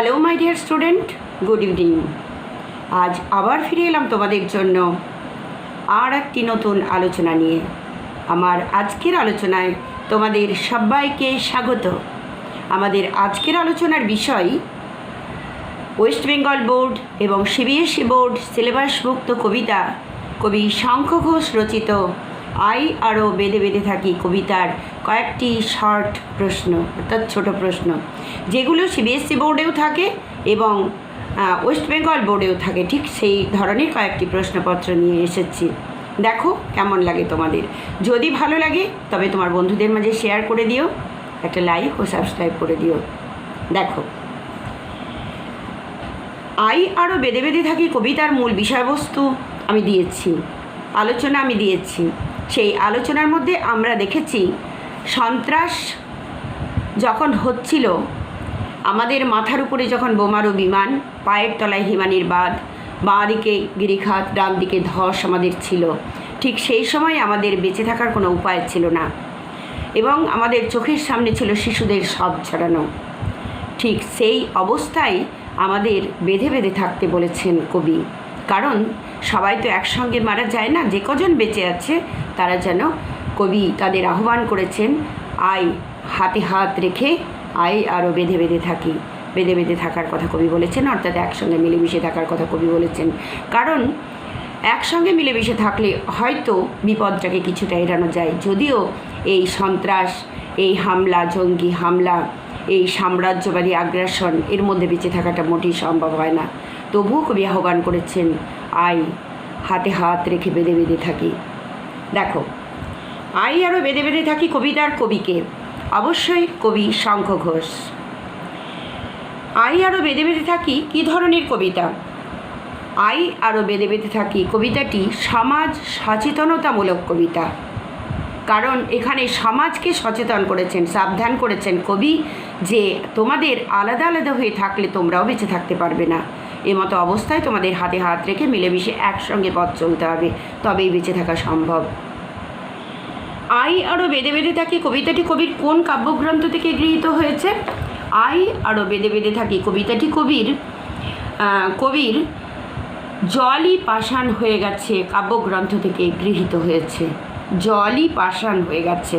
Hello my dear student good evening আজ আবার ফিরে এলাম তোমাদের জন্য। আর একটি নতুন আলোচনা নিয়ে। আমার আজকের আলোচনায় তোমাদের সবাইকে স্বাগত। আমাদের আজকের আলোচনার বিষয় ওয়েস্ট বেঙ্গল বোর্ড এবং সিবিএসসি বোর্ড সিলেবাসভুক্ত কবিতা কবি শঙ্খ ঘোষ রচিত আই আরও বেঁধে বেঁধে থাকি কবিতার কয়েকটি শর্ট প্রশ্ন, অর্থাৎ ছোট প্রশ্ন। যেগুলো সিবিএসসি বোর্ডেও থাকে এবং ওয়েস্ট বেঙ্গল বোর্ডেও থাকে। ঠিক সেই ধরনের কয়েকটি প্রশ্নপত্র নিয়ে এসেছি। দেখো কেমন লাগে তোমাদের। যদি ভালো লাগে, তবে তোমার বন্ধুদের মাঝে শেয়ার করে দিও, একটা লাইক ও সাবস্ক্রাইব করে দিও। দেখো। আই আরও বেঁধে বেঁধে থাকি কবিতার মূল বিষয়বস্তু আমি দিয়েছি। আলোচনা আমি দিয়েছি। সেই আলোচনার মধ্যে আমরা দেখেছি, সন্ত্রাস যখন হচ্ছিল, আমাদের মাথার উপরে যখন বোমারু বিমান, পায়ের তলায় হিমানির বাঁধ, বাঁ দিকে গিরিখাত, ডান দিকে ধস আমাদের ছিল, ঠিক সেই সময় আমাদের বেঁচে থাকার কোনো উপায় ছিল না এবং আমাদের চোখের সামনে ছিল শিশুদের সব ছড়ানো। ঠিক সেই অবস্থায় আমাদের বেঁধে বেঁধে থাকতে বলেছেন কবি, কারণ সবাই তো একসঙ্গে মারা যায় না, যে কজন বেঁচে আছে তারা যেন কবি তাদের আহ্বান করেছেন, আয় হাতে হাত রেখে, আয় আরও বেঁধে বেঁধে থাকি, বেঁধে বেঁধে থাকার কথা কবি বলেছেন, অর্থাৎ একসঙ্গে মিলেমিশে থাকার কথা কবি বলেছেন। কারণ একসঙ্গে মিলেমিশে থাকলে হয়তো বিপদটাকে কিছুটা এড়ানো যায়, যদিও এই সন্ত্রাস, এই হামলা, জঙ্গি হামলা, এই সাম্রাজ্যবাদী আগ্রাসন এর মধ্যে বেঁচে থাকাটা মোটেই সম্ভব হয় না। তবুও কবি আহ্বান করেছেন আই হাতে হাত রেখে বেঁধে বেঁধে থাকি। দেখো, আই আরও বেঁধে বেঁধে থাকি কবিতার কবিকে। অবশ্যই কবি শঙ্খ ঘোষ। আই আরও বেঁধে বেঁধে থাকি কী ধরনের কবিতা? আই আরও বেঁধে বেঁধে থাকি কবিতাটি সমাজ সচেতনতামূলক কবিতা। কারণ এখানে সমাজকে সচেতন করেছেন, সাবধান করেছেন কবি যে তোমাদের আলাদা আলাদা হয়ে থাকলে তোমরাও বেঁচে থাকতে পারবে না। এমতো অবস্থায় তোমাদের হাতে হাত রেখে মিলেমিশে একসঙ্গে পথ চলতে হবে, তবেই বেঁচে থাকা সম্ভব। আই আরও বেঁধে বেঁধে থাকি কবিতাটি কবির কোন কাব্যগ্রন্থ থেকে গৃহীত হয়েছে? আই আরও বেঁধে বেঁধে থাকি কবিতাটি কবির কবির জলই পাষাণ হয়ে গেছে কাব্যগ্রন্থ থেকে গৃহীত হয়েছে। জলই পাষাণ হয়ে গেছে।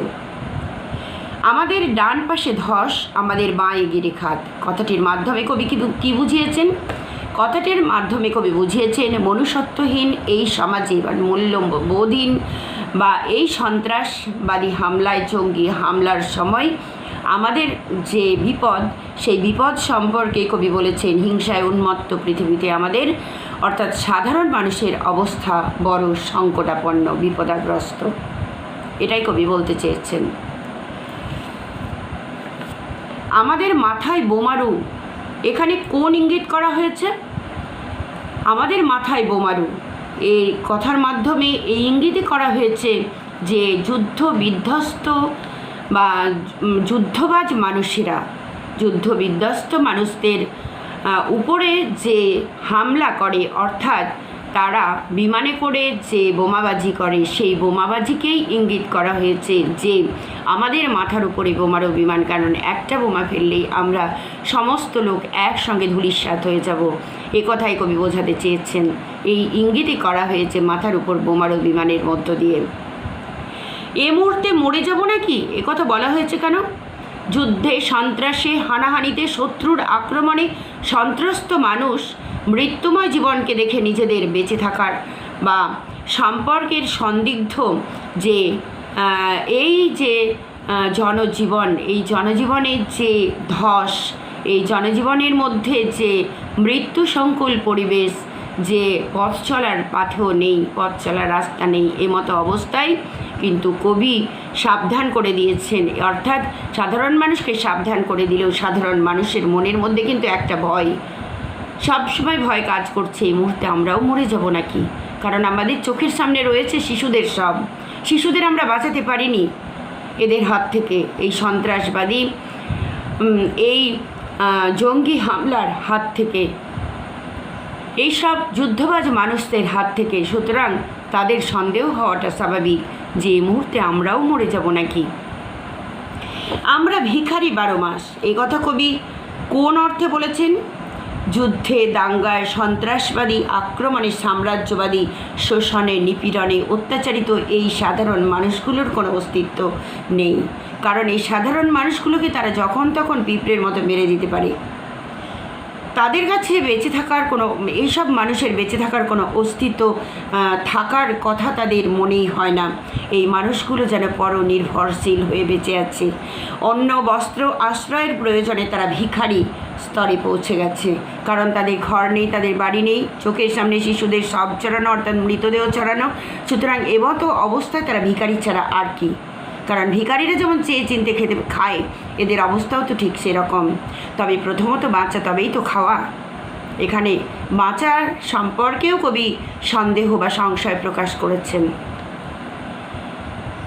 আমাদের ডান পাশে ধস, আমাদের বাঁ এগিয়ে খাত কথাটির মাধ্যমে কবি কি বুঝিয়েছেন? কথাটির মাধ্যমে কবি বুঝিয়েছেন, মনুষ্যত্বহীন এই সমাজে বা মূল্যবোধহীন বা এই সন্ত্রাসবাদী হামলায় জঙ্গি হামলার সময় আমাদের যে বিপদ, সেই বিপদ সম্পর্কে কবি বলেছেন, হিংসায় উন্মত্ত পৃথিবীতে আমাদের, অর্থাৎ সাধারণ মানুষের অবস্থা বড় সংকটাপন্ন, বিপদাগ্রস্ত। এটাই কবি বলতে চেয়েছেন। আমাদের মাথায় বোমারু, এখানে কোন ইঙ্গিত করা হয়েছে? আমাদের মাথায় বোমারু। এই কথার মাধ্যমে এই ইঙ্গিতই করা হয়েছে যে যুদ্ধ বিধ্বস্ত বা যুদ্ধবাজ মানুষেরা, যুদ্ধ বিধ্বস্ত মানুষদের উপরে যে হামলা করে, অর্থাৎ তারা বিমানে করে যে বোমাবাজি করে, সেই বোমাবাজিকেই ইঙ্গিত করা হয়েছে যে আমাদের মাথার উপরে বোমারও বিমান, কারণ একটা বোমা ফেললেই আমরা সমস্ত লোক একসঙ্গে ধূলিসাৎ হয়ে যাব। এ কথাই কবি বোঝাতে চেয়েছেন। এই ইঙ্গিতই করা হয়েছে মাথার উপর বোমারও বিমানের মধ্য দিয়ে। এ মুহূর্তে মরে যাব নাকি? কথা বলা হয়েছে কেন? যুদ্ধে সন্ত্রাসে, হানাহানিতে শত্রুর আক্রমণে সন্ত্রস্ত মানুষ মৃত্যুময় জীবনকে দেখে নিজেদের বেঁচে থাকার বা সম্পর্কের সন্দিগ্ধ যে এই যে জনজীবন, এই জনজীবনের যে ধস, এই জনজীবনের মধ্যে যে মৃত্যু সংকুল পরিবেশ যে পথ চলার পাথেও নেই, পথ চলার রাস্তা নেই এমতো অবস্থায় কিন্তু কবি সাবধান করে দিয়েছেন। অর্থাৎ সাধারণ মানুষকে সাবধান করে দিলেও সাধারণ মানুষের মনের মধ্যে কিন্তু একটা ভয়। সবসময় ভয় কাজ করছে, এই মুহূর্তে আমরাও মরে যাব নাকি? কারণ আমাদের চোখের সামনে রয়েছে শিশুদের সব। শিশুদের আমরা বাঁচাতে পারিনি। এদের হাত থেকে এই সন্ত্রাসবাদী এই জঙ্গি হামলার হাত থেকে। এইসব যুদ্ধবাজ মানুষদের হাত থেকে। সুতরাং তাদের সন্দেহ হওয়াটা স্বাভাবিক যে এই মুহূর্তে আমরাও মরে যাব নাকি। আমরা ভিখারি বারো মাস। এই কথা কবি কোন অর্থে বলেছেন? যুদ্ধে দাঙ্গায় সন্ত্রাসবাদী, আক্রমণে সাম্রাজ্যবাদী, শোষণে নিপীড়নে অত্যাচারিত এই সাধারণ মানুষগুলোর কোনো অস্তিত্ব নেই। কারণ এই সাধারণ মানুষগুলোকে তারা যখন তখন পিঁপড়ের মতো মেরে দিতে পারে। তাদের কাছে বেঁচে থাকার কোনো, এইসব মানুষের বেঁচে থাকার কোনো অস্তিত্ব থাকার কথা তাদের মনেই হয় না। এই মানুষগুলো যেন পরনির্ভরশীল হয়ে বেঁচে আছে। অন্য বস্ত্র আশ্রয়ের প্রয়োজনে তারা ভিখারি স্তরে পৌঁছে গেছে। কারণ তাদের ঘর নেই, তাদের বাড়ি নেই, চোখের সামনে শিশুদের সব চড়ানো অর্থাৎ মৃতদেহ চড়ানো সুতরাং এবত অবস্থায় তারা ভিখারি ছাড়া আর কি। কারণ ভিখারিরা যেমন চেয়ে চিনতে খেতে খায় এদের অবস্থাও তো ঠিক সেরকম। তবে প্রথমত বাঁচা তবেই তো খাওয়া। এখানে বাঁচার সম্পর্কেও কবি সন্দেহ বা সংশয় প্রকাশ করেছেন।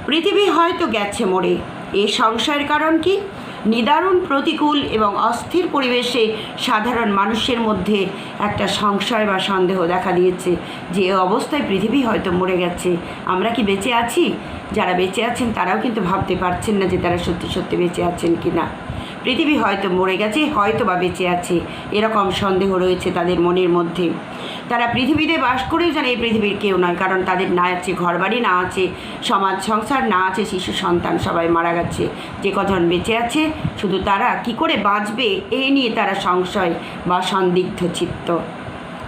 পৃথিবী হয়তো গেছে মরে। এ সংশয়ের কারণ কি? নিদারুণ প্রতিকূল এবং অস্থির পরিবেশে সাধারণ মানুষের মধ্যে একটা সংশয় বা সন্দেহ দেখা দিয়েছে যে অবস্থায় পৃথিবী হয়তো মরে গেছে। আমরা কি বেঁচে আছি? যারা বেঁচে আছেন, তারাও কিন্তু ভাবতে পারছেন না যে তারা সত্যি সত্যি বেঁচে আছেন কি না পৃথিবী হয়তো মরে গেছে হয়তো বা বেঁচে আছে, এরকম সন্দেহ রয়েছে তাদের মনের মধ্যে। তারা পৃথিবীতে বাস করেও জানে এই পৃথিবীর কেউ নয়, কারণ তাদের না আছে ঘরবাড়ি, না আছে সমাজ সংসার, না আছে শিশু সন্তান, সবাই মারা গেছে। যে কজন বেঁচে আছে, শুধু তারা কি করে বাঁচবে এই নিয়ে তারা সংশয় বা সন্দিগ্ধ চিত্ত।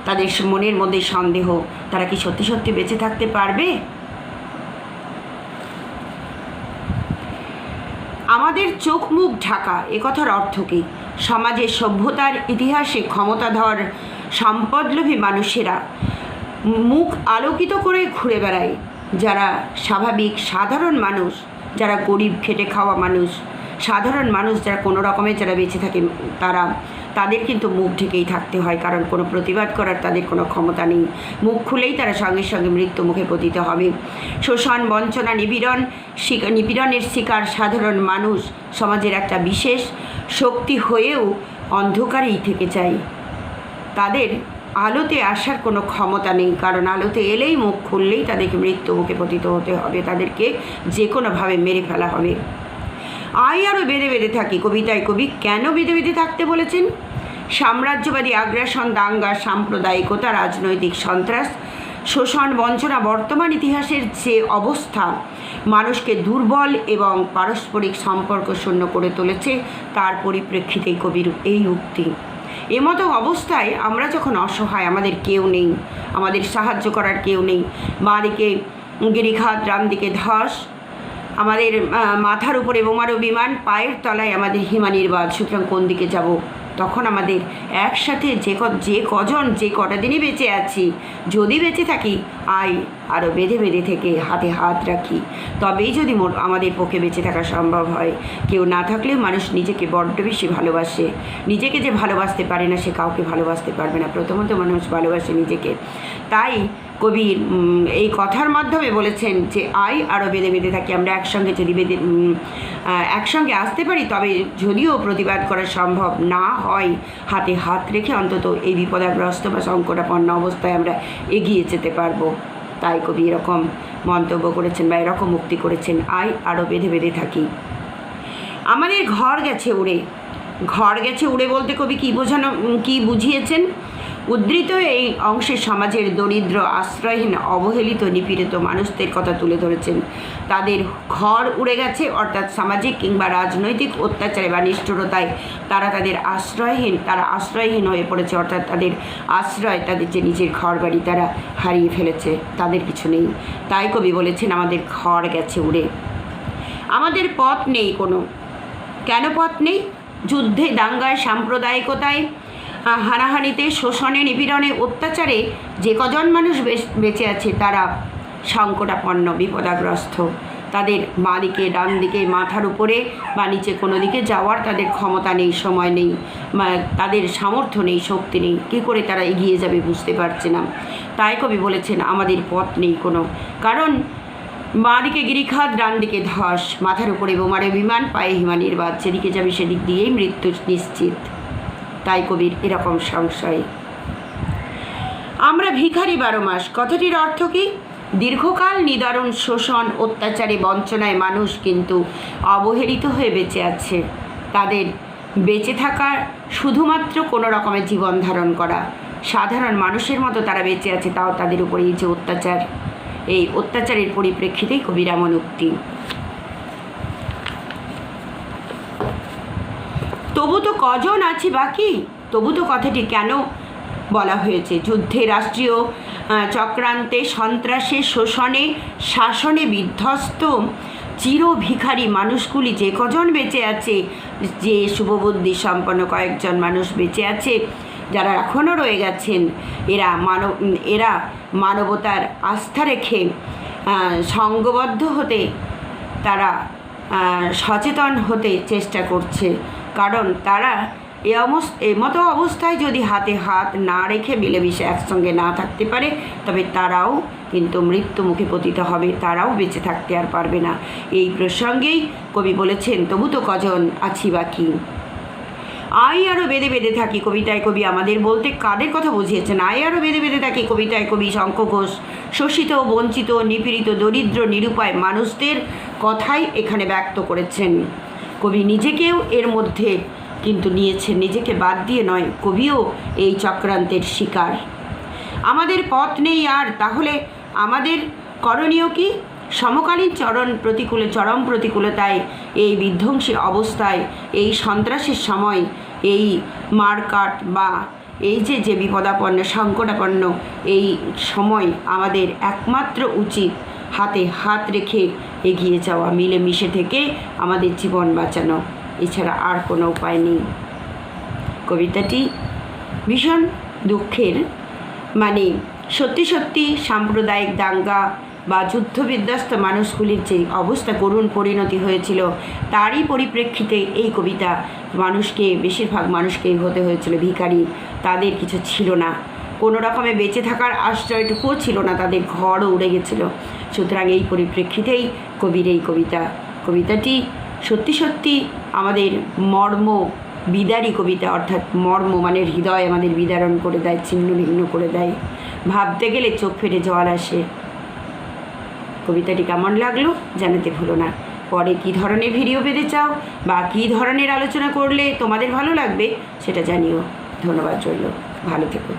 তাদের মনের মধ্যে সন্দেহ, তারা কি সত্যি সত্যি বেঁচে থাকতে পারবে? আমাদের চোখ মুখ ঢাকা একথার অর্থ কী? সমাজের সভ্যতার ইতিহাসে ক্ষমতাধর, সম্পদলোভী মানুষেরা মুখ আলোকিত করে ঘুরে বেড়ায়। যারা স্বাভাবিক, সাধারণ মানুষ, যারা গরিব, খেটে খাওয়া মানুষ, সাধারণ মানুষ যারা কোনো রকমে যারা বেঁচে থাকে, তারা তাদের কিন্তু মুখ ঢেকেই থাকতে হয়, কারণ কোনো প্রতিবাদ করার তাদের কোনো ক্ষমতা নেই। মুখ খুলেই তারা সঙ্গে সঙ্গে মৃত্যু মুখে পতিত হবে। শোষণ, বঞ্চনা, নিপীড়ন নিপীড়নের শিকার সাধারণ মানুষ সমাজের একটা বিশেষ শক্তি হয়েও অন্ধকারেই থেকে যায়। তাদের আলোতে আসার কোনো ক্ষমতা নেই, কারণ আলোতে এলেই মুখ খুললেই তাদেরকে মৃত্যু মুখে পতিত হতে হবে। তাদেরকে যে কোনোভাবে মেরে ফেলা হবে। আই আরও বেঁধে বেঁধে থাকি। কবিতায় কবি কেন বেঁধে বেঁধে থাকতে বলেছেন? সাম্রাজ্যবাদী আগ্রাসন, দাঙ্গা, সাম্প্রদায়িকতা, রাজনৈতিক সন্ত্রাস, শোষণ, বঞ্চনা, বর্তমান ইতিহাসের যে অবস্থা, মানুষকে দুর্বল এবং পারস্পরিক সম্পর্ক শূন্য করে তুলেছে, তার পরিপ্রেক্ষিতেই কবির এই উক্তি। এমতো অবস্থায় আমরা যখন অসহায়, আমাদের কেউ নেই, আমাদের সাহায্য করার কেউ নেই বাঁ দিকে গিরিখাত রাম দিকে ধস আমাদের মাথার উপরে আরও বিমান, পায়ের তলায় আমাদের হিমানির বাদ সুতরাং কোন দিকে যাব? তখন আমাদের একসাথে যে ক যে কজন, যে কটা দিনই বেঁচে আছি, যদি বেঁচে থাকি আই আরও বেঁধে বেঁধে থেকে হাতে হাত রাখি। তবেই যদি আমাদের পক্ষে বেঁচে থাকা সম্ভব হয়। কেউ না থাকলেও মানুষ নিজেকে বড্ড বেশি ভালোবাসে। নিজেকে যে ভালোবাসতে পারে না, সে কাউকে ভালোবাসতে পারবে না। প্রথমত মানুষ ভালোবাসে নিজেকে। তাই কবি এই কথার মাধ্যমে বলেছেন যে, আই আরও বেঁধে বেঁধে থাকি। আমরা একসঙ্গে যদি বেঁধে একসঙ্গে আসতে পারি, তবে যদিও প্রতিবাদ করা সম্ভব না হয়, হাতে হাত রেখে অন্তত এই বিপদাগ্রস্ত বা সংকটাপন্ন অবস্থায় আমরা এগিয়ে যেতে পারব। তাই কবি এরকম মন্তব্য করেছেন বা এরকম মুক্তি করেছেন আই আরও বেঁধে বেঁধে থাকি। আমাদের ঘর গেছে উড়ে। ঘর গেছে উড়ে বলতে কবি কী বোঝানো কী বুঝিয়েছেন? উদ্ধৃত এই অংশে সমাজের দরিদ্র, আশ্রয়হীন, অবহেলিত, নিপীড়িত মানুষদের কথা তুলে ধরেছেন। তাদের ঘর উড়ে গেছে, অর্থাৎ সামাজিক কিংবা রাজনৈতিক অত্যাচারে বা নিষ্ঠুরতায়। তারা তাদের আশ্রয়হীন, তারা আশ্রয়হীন হয়ে পড়েছে, অর্থাৎ তাদের আশ্রয়, তাদের যে নিজের ঘর বাড়ি তারা হারিয়ে ফেলেছে। তাদের কিছু নেই। তাই কবি বলেছেন, আমাদের ঘর গেছে উড়ে। আমাদের পথ নেই কোনো। কেন পথ নেই? যুদ্ধে দাঙ্গায়, সাম্প্রদায়িকতায় হানাহানিতে, শোষণে, নিপীড়নে, অত্যাচারে যে কজন মানুষ বেঁচে আছে তারা সংকটাপন্ন, বিপদাগ্রস্ত। তাদের বাঁ দিকে ডান দিকে মাথার উপরে বা নিচে কোনো দিকে যাওয়ার তাদের ক্ষমতা নেই, সময় নেই তাদের সামর্থ্য নেই, শক্তি নেই। কী করে তারা এগিয়ে যাবে বুঝতে পারছে না। তাই কবি বলেছেন, আমাদের পথ নেই কোনো। কারণ বাঁ দিকে গিরিখাত ডান দিকে ধস। মাথার উপরে বোমারে বিমান, পায়ে হিমানির বাদ যেদিকে যাবে সেদিক দিয়েই মৃত্যু নিশ্চিত। তাই কবির এরকম সংশয়। আমরা ভিখারি বারো মাস, কথাটির অর্থ কি? দীর্ঘকাল নিদারুণ শোষণ, অত্যাচারে বঞ্চনায় মানুষ কিন্তু অবহেলিত হয়ে বেঁচে আছে। তাদের বেঁচে থাকার শুধুমাত্র কোনো রকমের জীবন ধারণ করা। সাধারণ মানুষের মতো তারা বেঁচে আছে, তাও তাদের উপরে এই যে অত্যাচার, এই অত্যাচারের পরিপ্রেক্ষিতেই কবির এমন উক্তি। তবু তো কজন আছে বাকি? তবু তো কথাটি কেন বলা হয়েছে? যুদ্ধে রাষ্ট্রীয় চক্রান্তে, সন্ত্রাসে, শোষণে, শাসনে বিধ্বস্ত চির ভিখারি মানুষগুলি যে কজন বেঁচে আছে, যে শুভবুদ্ধি সম্পন্ন কয়েকজন মানুষ বেঁচে আছে, যারা এখনও রয়ে গেছেন, এরা মানব, এরা মানবতার আস্থা রেখে সঙ্গবদ্ধ হতে, তারা সচেতন হতে চেষ্টা করছে। কারণ তারা এ অবস মতো অবস্থায় যদি হাতে হাত না রেখে মিলেমিশে একসঙ্গে না থাকতে পারে, তবে তারাও কিন্তু মৃত্যু মুখে পতিত হবে, তারাও বেঁচে থাকতে আর পারবে না। এই প্রসঙ্গেই কবি বলেছেন, তবু তো কজন আছি বাকি? আই আরও বেঁধে বেঁধে থাকি কবিতায় কবি, আমাদের বলতে কাদের কথা বুঝিয়েছেন? আই আরও বেঁধে বেঁধে থাকি কবিতায় কবি, শঙ্খ ঘোষ, শোষিত, বঞ্চিত, নিপীড়িত, দরিদ্র, নিরুপায় মানুষদের কথাই এখানে ব্যক্ত করেছেন। কবি নিজেকেও এর মধ্যে কিন্তু নিয়েছেন। নিজেকে বাদ দিয়ে নয়, কবিও এই চক্রান্তের শিকার। আমাদের পথ নেই আর, তাহলে আমাদের করণীয় কি? সমকালীন চরণ প্রতিকূলে, চরম প্রতিকূলতায়, এই বিধ্বংসী অবস্থায়, এই সন্ত্রাসের সময়, এই মারকাট বা এই যে যে বিপদাপন্ন, সংকটাপন্ন, এই সময় আমাদের একমাত্র উচিত হাতে হাত রেখে এগিয়ে যাওয়া মিলেমিশে থেকে আমাদের জীবন বাঁচানো। এছাড়া আর কোনো উপায় নেই। কবিতাটি ভীষণ দুঃখের। মানে সত্যি সত্যি সাম্প্রদায়িক দাঙ্গা বা যুদ্ধবিধ্বস্ত মানুষগুলির যে অবস্থা, করুণ পরিণতি হয়েছিল, তারই পরিপ্রেক্ষিতে এই কবিতা মানুষকে, বেশিরভাগ মানুষকেই হতে হয়েছিল ভিখারি। তাদের কিছু ছিল না। কোনো রকমে বেঁচে থাকার আশ্রয়টুকুও ছিল না। তাদের ঘরও উড়ে গেছিল। সুতরাং এই পরিপ্রেক্ষিতেই কবির এই কবিতা, কবিতাটি সত্যি সত্যি আমাদের মর্ম বিদারী কবিতা, অর্থাৎ মর্ম মানে হৃদয় আমাদের বিদারণ করে দেয়, ছিন্ন ভিন্ন করে দেয়। ভাবতে গেলে চোখ ফেটে জল আসে। কবিতাটি কেমন লাগল জানাতে ভুলো না। পরে কী ধরনের ভিডিও পেতে চাও বা কী ধরনের আলোচনা করলে তোমাদের ভালো লাগবে সেটা জানিও। ধন্যবাদ রইল। ভালো থেকো।